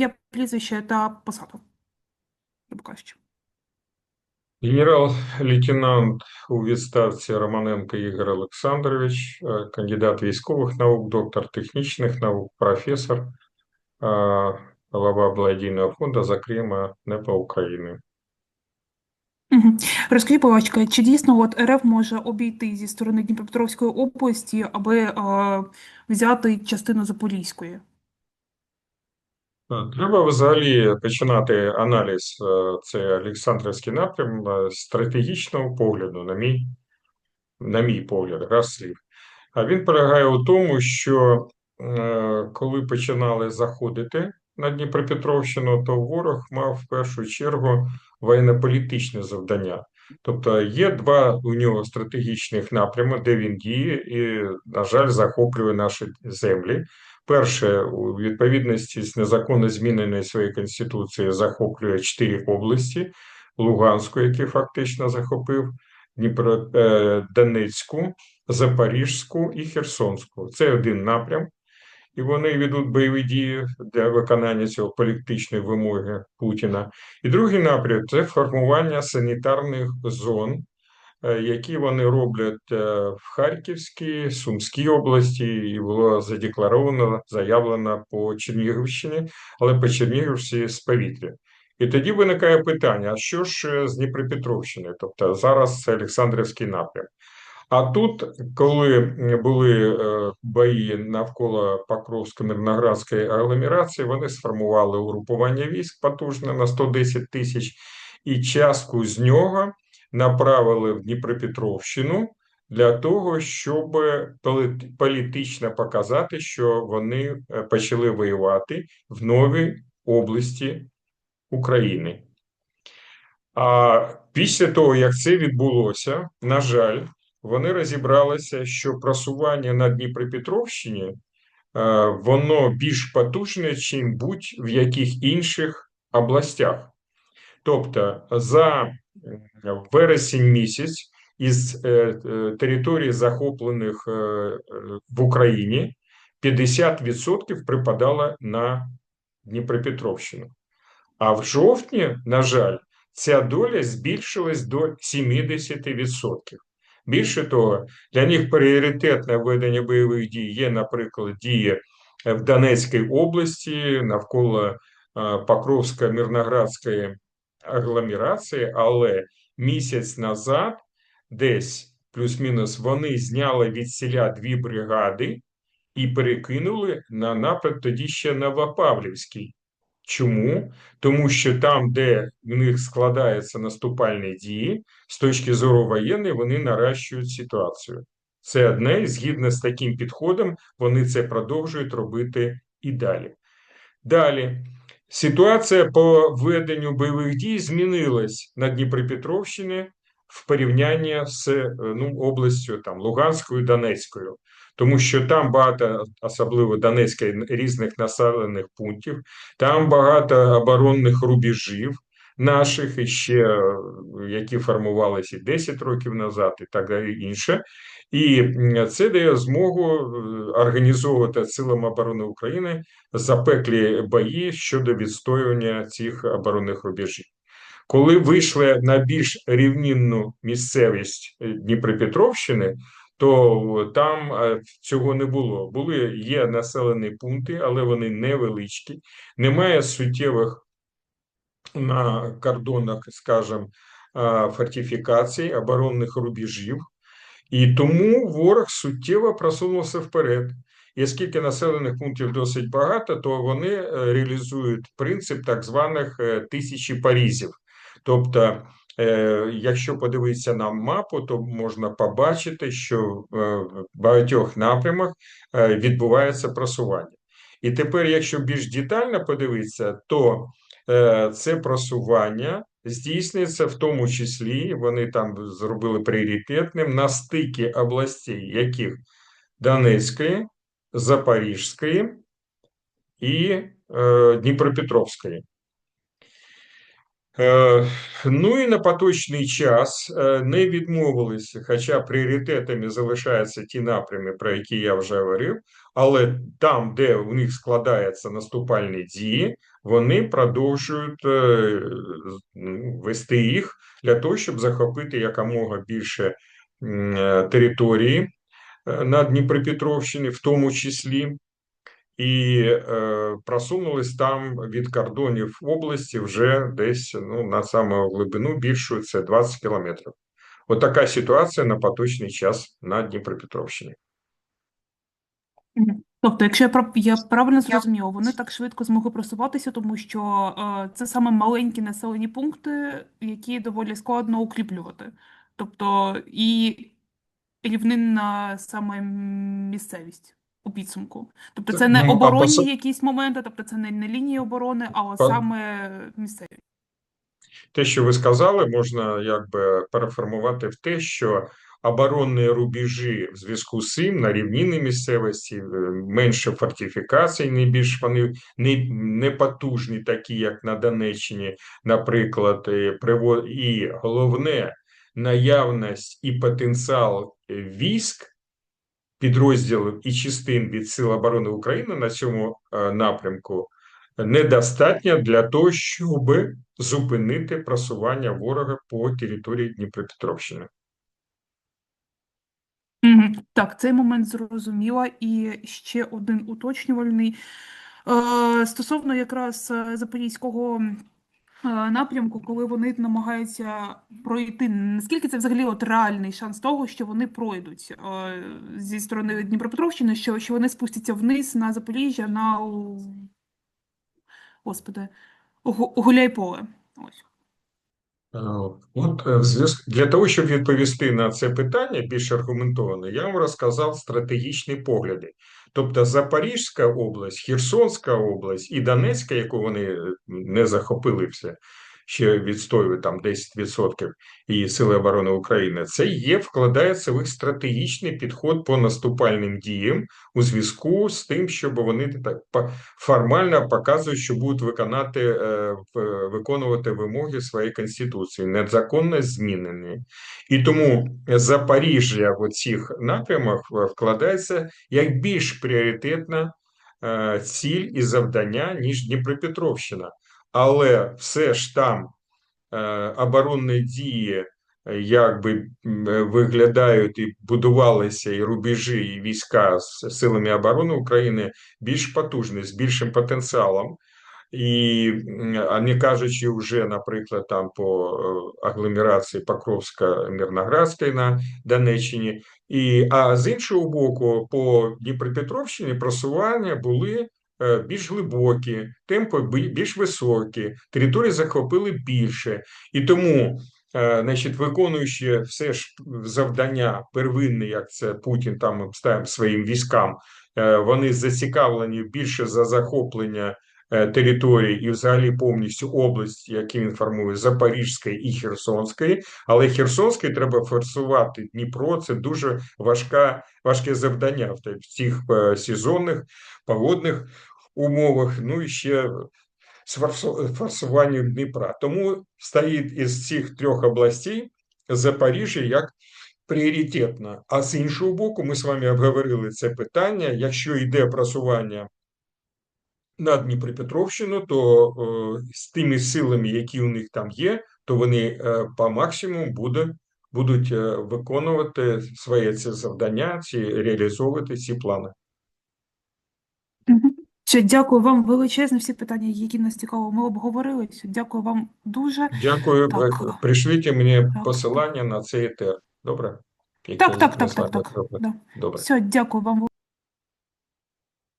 ім'я, прізвище та посаду. Генерал-лейтенант у відставці Романенко Ігор Олександрович, е, кандидат військових наук, доктор технічних наук, професор, е, голова благодійного фонду, зокрема, НЕПа України. Мгм. Розкажіть, будь ласка, чи дійсно от РФ може обійти зі сторони Дніпропетровської області, аби е, взяти частину Запорізької? Е, Треба взагалі починати аналіз е, цей Олександрівський напрям е, з стратегічного погляду, на мій, на мій погляд, раз слів. А він полягає у тому, що е, коли починали заходити на Дніпропетровщину, то ворог мав в першу чергу воєнно-політичне завдання. Тобто є два у нього стратегічних напрями, де він діє, і, на жаль, захоплює наші землі. Перше, у відповідності з незаконно зміненої своєї конституції, захоплює чотири області: Луганську, який фактично захопив, Дніпро, е, Донецьку, Запорізьку і Херсонську. Це один напрям, і вони ведуть бойові дії для виконання цього політичної вимоги Путіна. І другий напрям це формування санітарних зон, які вони роблять е, в Харківській, Сумській області, і було задекларовано, заявлено по Чернігівщині, але по Чернігівщині з повітря. І тоді виникає питання: а що ж е, з Дніпропетровщини? Тобто зараз це Олександрівський напрям. А тут, коли були е, бої навколо Покровсько-Мирноградської агломерації, вони сформували угрупування військ потужне на 110 тисяч, і частку з нього направили в Дніпропетровщину для того, щоб політично показати, що вони е, почали воювати в новій області України. А після того, як це відбулося, на жаль, вони розібралися, що просування на Дніпропетровщині е, воно більш потужне, чим будь-в яких інших областях. Тобто, за вересень місяць із е, е, територій, захоплених е, е, в Україні, 50% припадало на Дніпропетровщину. А в жовтні, на жаль, ця доля збільшилась до 70%. Більше того, для них пріоритетне ведення бойових дій є, наприклад, дії в Донецькій області навколо е, Покровсько-Мирноградської агломерації, але місяць назад, десь плюс-мінус, вони зняли від селя дві бригади і перекинули на напрям тоді ще Новопавлівський. Чому? Тому що там, де в них складаються наступальні дії, з точки зору воєнної, вони наращують ситуацію. Це одне, і згідно з таким підходом, вони це продовжують робити і далі. Далі. Ситуація по веденню бойових дій змінилась на Дніпропетровщині в порівнянні з е, ну, областю там, Луганською, Донецькою, тому що там багато, особливо Донецька, різних населених пунктів, там багато оборонних рубежів наших, і ще е, які формувалися 10 років назад, і так далі інше. І це дає змогу е, організовувати силам оборони України запеклі бої щодо відстоювання цих оборонних рубежів. Коли вийшли на більш рівнинну місцевість е, Дніпропетровщини, то там цього не було. Були є населені пункти, але вони невеличкі, немає суттєвих на кордонах, скажімо, е, фортифікацій, оборонних рубежів, і тому ворог суттєво просунувся вперед. І оскільки населених пунктів досить багато, то вони е, реалізують принцип так званих е, тисячі парізів. Тобто, е, якщо подивитися на мапу, то можна побачити, що в багатьох напрямах відбувається просування. І тепер, якщо більш детально подивитися, то це просування здійснюється в тому числі, вони там зробили пріоритетним на стикі областей, яких Донецької, Запорізької і е, Дніпропетровської. Е, ну і на поточний час е, не відмовилися, хоча пріоритетами залишаються ті напрями, про які я вже говорив, але там, де у них складаються наступальні дії, вони продовжують е, ну, вести їх для того, щоб захопити якомога більше е, території е, на Дніпропетровщині, в тому числі, і просунулись там від кордонів області вже десь ну, на саму глибину більшу це 20 кілометрів. От така ситуація на поточний час на Дніпропетровщині. Тобто, якщо я прав- я правильно зрозуміла, вони так швидко змогли просуватися, тому що е, це саме маленькі населені пункти, які доволі складно укріплювати. Тобто і рівнинна саме місцевість у підсумку. Тобто, це не Ну, оборонні якісь моменти, тобто це не, не лінії оборони, а саме місцеві. Те, що ви сказали, можна якби переформувати в те, що оборонні рубежі в зв'язку з цим на рівнинній місцевості е, менше фортифікацій, не більш вони не, не потужні, такі як на Донеччині, наприклад, приво- і головне наявність і потенціал е, військ. Підрозділів і частин від Сил оборони України на цьому е, напрямку недостатньо для того, щоб зупинити просування ворога по території Дніпропетровщини. Так, цей момент зрозуміла. І ще один уточнювальний. Е, Стосовно якраз е, Запорізького е, напрямку, коли вони намагаються пройти, наскільки це взагалі от реальний шанс того, що вони пройдуть зі сторони Дніпропетровщини, що, що вони спустяться вниз на Запоріжжя, на у- Господи, Гу- Гуляйполе. Ось. От е, в зв'язку для того, щоб відповісти на це питання більш аргументовано, я вам розказав стратегічні погляди. Тобто Запорізька область, Херсонська область і Донецька, яку вони е, не захопили все, ще відстоюють там 10% і Сили оборони України, це є вкладається в їх стратегічний підход по наступальним діям у зв'язку з тим, щоб вони так формально показують, що будуть виконати е, виконувати вимоги своєї конституції, незаконно змінені. І тому Запоріжжя в цих напрямах е, вкладається як більш пріоритетна е, ціль і завдання, ніж Дніпропетровщина. Але все ж там е, оборонні дії е, якби е, виглядають і будувалися і рубежі, і війська з силами оборони України більш потужні, з більшим потенціалом. І а не кажучи вже, наприклад, там по агломерації Покровська Мирноградської на Донеччині, і а з іншого боку, по Дніпропетровщині просування були більш глибокі, темпи більш високі, території захопили більше, і тому. е, Значить, виконуючи все ж завдання первинне, як це Путін там ставив своїм військам, е, вони зацікавлені більше за захоплення е, територій і взагалі повністю області, які він формує Запорізької і Херсонської. Але Херсонської треба форсувати Дніпро. Це дуже важка, важке завдання в цих е, сезонних погодних умовах. Ну і ще з форсу- форсуванням Дніпра. Тому стоїть із цих трьох областей Запоріжжя як пріоритетна. А з іншого боку, ми з вами обговорили це питання. Якщо йде просування на Дніпропетровщину, то е, з тими силами, які у них там є, то вони е, по максимуму буде, будуть е, виконувати своє це завдання, ці реалізовувати ці плани. Ще дякую вам величезно всі питання, які нас цікаво, ми обговорили. Все, Дякую вам дуже. Дякую. Так. Е, Пришліть мені Так. посилання на цей етер. Добре? Так, так, так, так, так, так. Добре. Все, дякую вам.